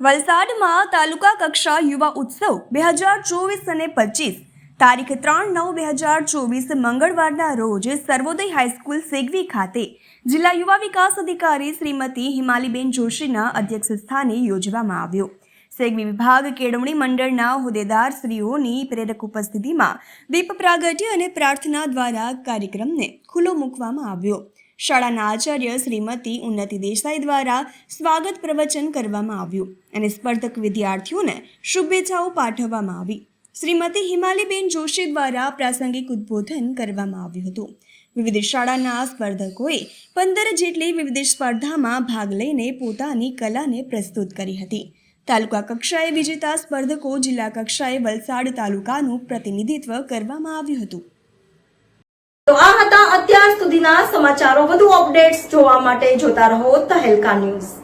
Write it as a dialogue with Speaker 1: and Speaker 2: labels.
Speaker 1: વલસાડમાં તાલુકા કક્ષા યુવા ઉત્સવ બે હજાર ચોવીસ અને પચીસ તારીખ ત્રણ નવ બે હજાર ચોવીસ મંગળવારના રોજ સર્વોદય હાઈસ્કૂલ સેગવી ખાતે જિલ્લા યુવા વિકાસ અધિકારી શ્રીમતી હિમાલીબેન જોશીના અધ્યક્ષ સ્થાને યોજવામાં આવ્યો. સેગવી વિભાગ કેળવણી મંડળના હોદ્દેદાર શ્રીઓની પ્રેરક ઉપસ્થિતિમાં દીપ પ્રાગટ્ય અને પ્રાર્થના દ્વારા કાર્યક્રમને ખુલ્લો મૂકવામાં આવ્યો. શાળાના આચાર્ય શ્રીમતી ઉન્નતિ દેસાઈ દ્વારા સ્વાગત પ્રવચન કરવામાં આવ્યું અને સ્પર્ધક વિદ્યાર્થીઓને શુભેચ્છાઓ પાઠવવામાં આવી. શ્રીમતી હિમાલીબેન જોશી દ્વારા પ્રાસંગિક ઉદ્બોધન કરવામાં આવ્યું હતું. વિવિધ શાળાના સ્પર્ધકોએ પંદર જેટલી વિવિધ સ્પર્ધામાં ભાગ લઈને પોતાની કલાને પ્રસ્તુત કરી હતી. તાલુકા કક્ષાએ વિજેતા સ્પર્ધકો જિલ્લા કક્ષાએ વલસાડ તાલુકાનું પ્રતિનિધિત્વ કરવામાં આવ્યું હતું.
Speaker 2: સમાચારો વધુ અપડેટ્સ જોવા માટે જોતા રહો તહેલકા ન્યૂઝ.